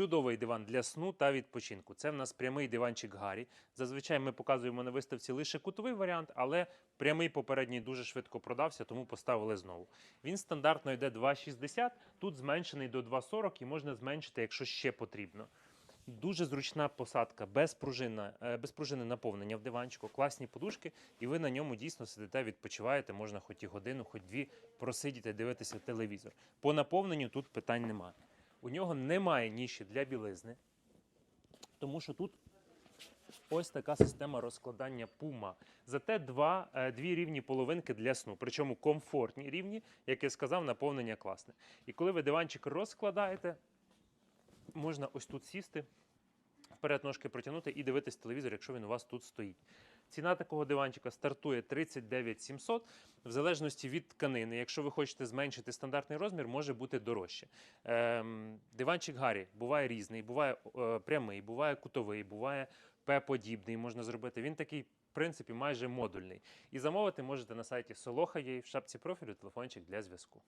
Чудовий диван для сну та відпочинку. Це в нас прямий диванчик Гаррі. Зазвичай ми показуємо на виставці лише кутовий варіант, але прямий попередній дуже швидко продався, тому поставили знову. Він стандартно йде 2,60, тут зменшений до 2,40 і можна зменшити, якщо ще потрібно. Дуже зручна посадка, без пружина, е, без пружини наповнення в диванчику, класні подушки, і ви на ньому дійсно сидите, відпочиваєте, можна хоч і годину, хоч дві просидіти, дивитися телевізор. По наповненню тут питань немає. У нього немає ніші для білизни, тому що тут ось така система розкладання пума. Зате два, е, дві рівні половинки для сну. Причому комфортні рівні, як я сказав, наповнення класне. І коли ви диванчик розкладаєте, можна ось тут сісти, вперед ножки протягнути і дивитись телевізор, якщо він у вас тут стоїть. Ціна такого диванчика стартує 39 700, в залежності від тканини. Якщо ви хочете зменшити стандартний розмір, може бути дорожче. Ем, диванчик Гаррі буває різний, буває е, прямий, буває кутовий, буває П-подібний можна зробити. Він такий, в принципі, майже модульний. І замовити можете на сайті Soloha є в шапці профілю телефончик для зв'язку.